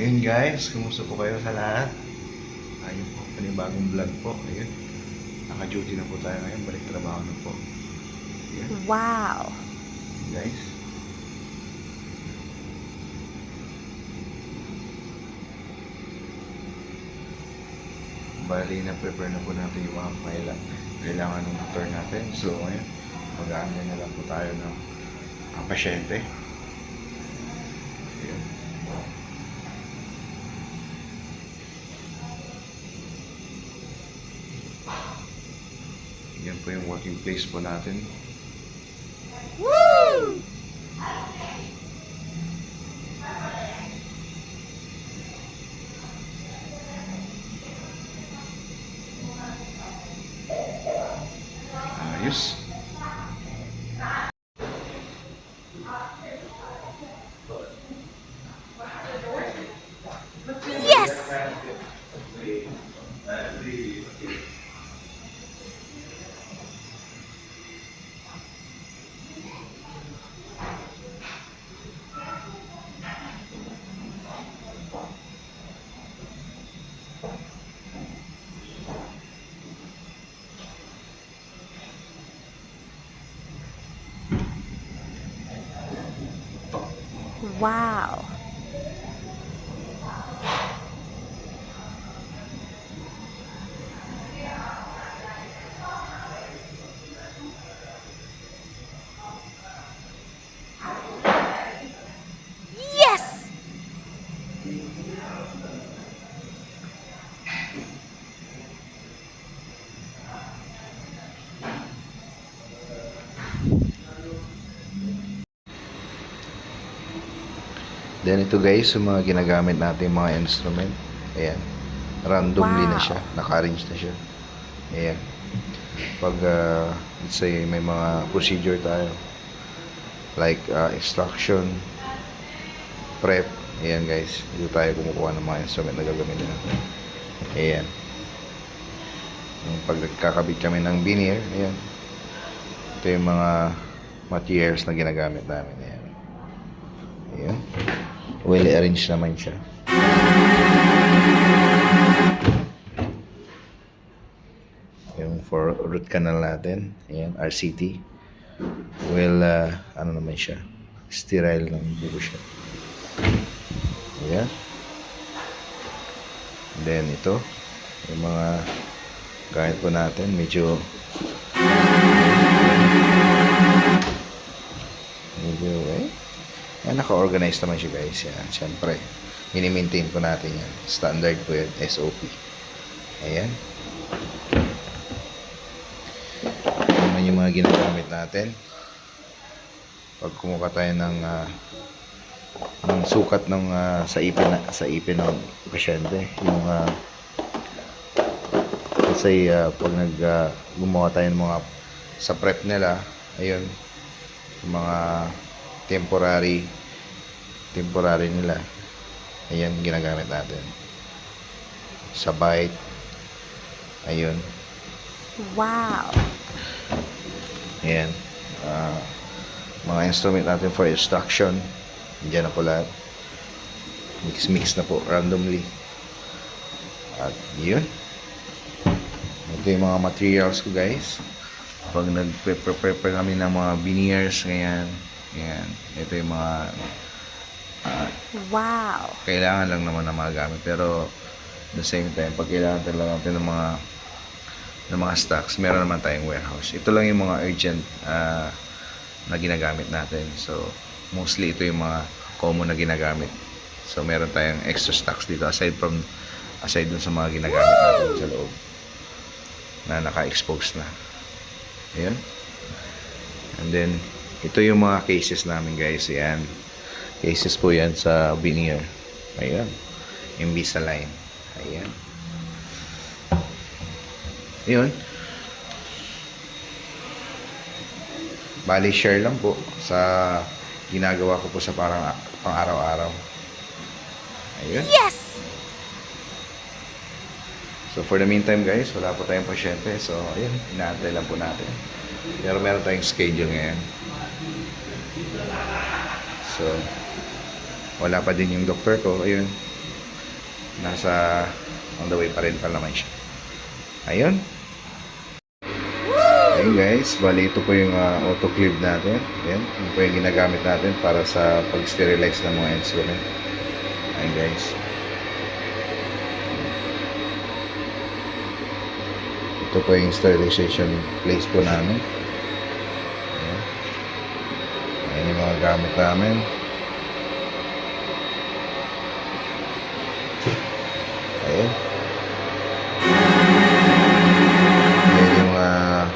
Ayun guys, kumusta po kayo sa lahat? Ayun po, panibagong vlog po. Ayun. Naka-duty na po tayo ngayon, balik trabaho na po. Ayun, Wow. guys. Bali na prepare na po natin yung mga file kailangan ng motor natin. So ngayon, mag-aanda na lang po tayo ng ang pasyente. Ayun. Yan po yung working place po natin. Woo! Ayos. Wow. Then ito guys, yung mga ginagamit natin mga instrument. Ayan. Randomly na Wow. siya. Naka-arrange na siya. Ayan. Pag, uh, let's say, may mga procedure tayo. Like, uh, extraction, prep. Ayan guys. Dito tayo kumukuha ng mga instrument na gagamitin natin. Ayan. Yung pag nagkakabit kami ng veneer, ayan. Ito yung mga materials na ginagamit namin. Ayan. Ayan. Well arranged naman siya. Yung for root canal natin. Ayan, RCT. Well, uh, ano naman siya. Sterile lang buo siya. Ayan. Then ito. Yung mga gamit po natin. Medyo yan, naka-organize naman siya guys. Yan, syempre. Mini-maintain po natin yan. Standard po yan. SOP. Ayan. Yan naman yung mga ginagamit natin. Pag kumuha tayo ng ah, ng sukat ng ah, sa ipin na, sa ipin ng pasyente, yung uh, kasi ah, pag nag ah, gumawa tayo ng mga sa prep nila, ayun, mga temporary temporary nila. Ayan ginagamit natin. Sa bite. Ayun. Wow. ayan. Ah, mga instrument natin for extraction. Diyan na po lahat. Mix mix na po randomly. At yun. Ito yung mga materials ko guys. Pag nag-prepare kami ng mga veneers ngayon yan. Ito yung mga ah, Wow. kailangan lang naman na mga gamit. Pero the same time pag kailangan talaga natin ng mga ng mga stocks meron naman tayong warehouse. Ito lang yung mga urgent ah, na ginagamit natin. So mostly ito yung mga common na ginagamit. So meron tayong extra stocks dito aside from aside dun sa mga ginagamit natin sa loob na naka-expose na. Ayan. And then, ito yung mga cases namin guys. Ayan. Cases po yan sa veneer. Ayan. Invisalign. Ayan. Yun. Bali, share lang po sa ginagawa ko po sa parang pang araw-araw. Ayun. Yes! So for the meantime guys, wala po tayong pasyente. So ayun, inaantay lang po natin. Pero meron tayong schedule ngayon. So wala pa din yung doktor ko. Ayun. nasa on the way pa rin pa naman siya. Ayun. Ayun guys, bali ito po yung uh, autoclave natin. Ayan, yun po yung ginagamit natin para sa pag-sterilize ng mga insulin. Ayun guys. Ito po yung sterilization place po namin. Ayan. Yung mga gamit namin. Ayan. Ayan yung ah,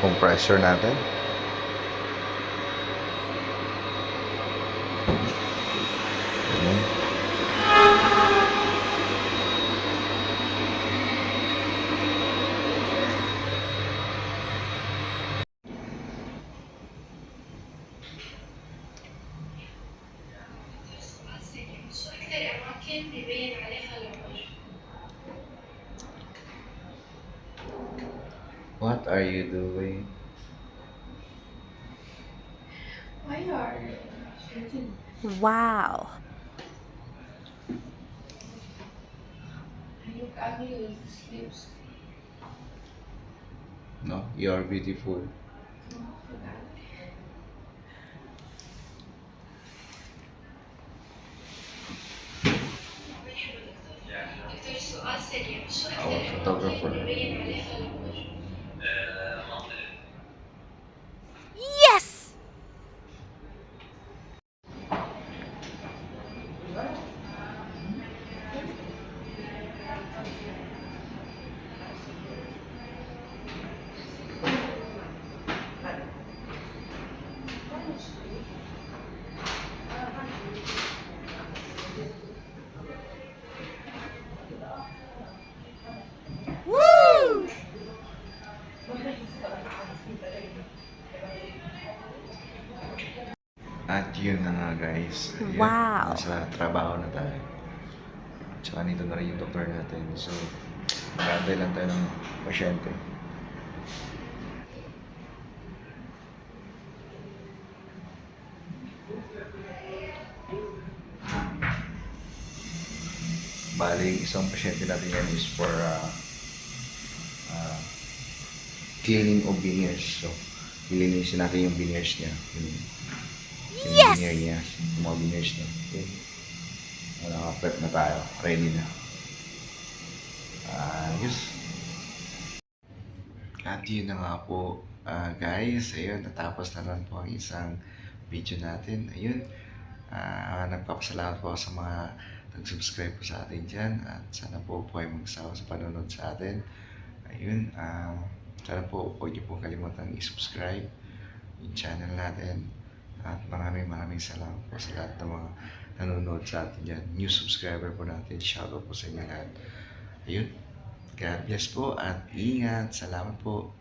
compressor natin. Ayan. أكثر أماكن بيبين عليها العمر؟ What are you doing? Why are you Wow. look ugly with sleeves? No, you are beautiful. دكتور photographer. Yes! Yun na nga guys. Ayan, Wow. Nasa trabaho na tayo. Tsaka nito na rin yung doktor natin. So, magantay lang tayo ng pasyente. Bali, isang pasyente natin yan is for uh, uh, cleaning of veneers. So, lilinisin natin yung veneers niya. Yung Yes! veneer niya. Yung mga veneers niya. Okay. Uh, Naka-prep na tayo. Ready na. Ayos. At yun na nga po, ah, guys. Ayun, natapos na lang po ang isang video natin. Ayun. Ah, nagpapasalamat po sa mga nag-subscribe po sa atin dyan. At sana po po ay magsawa sa panonood sa atin. Ayun. ah, sana po huwag niyo po kalimutan i-subscribe yung channel natin. At maraming maraming salamat po sa lahat ng mga nanonood sa atin dyan. New subscriber po natin. Shoutout po sa inyo lahat. Ayun. God bless po at ingat. Salamat po.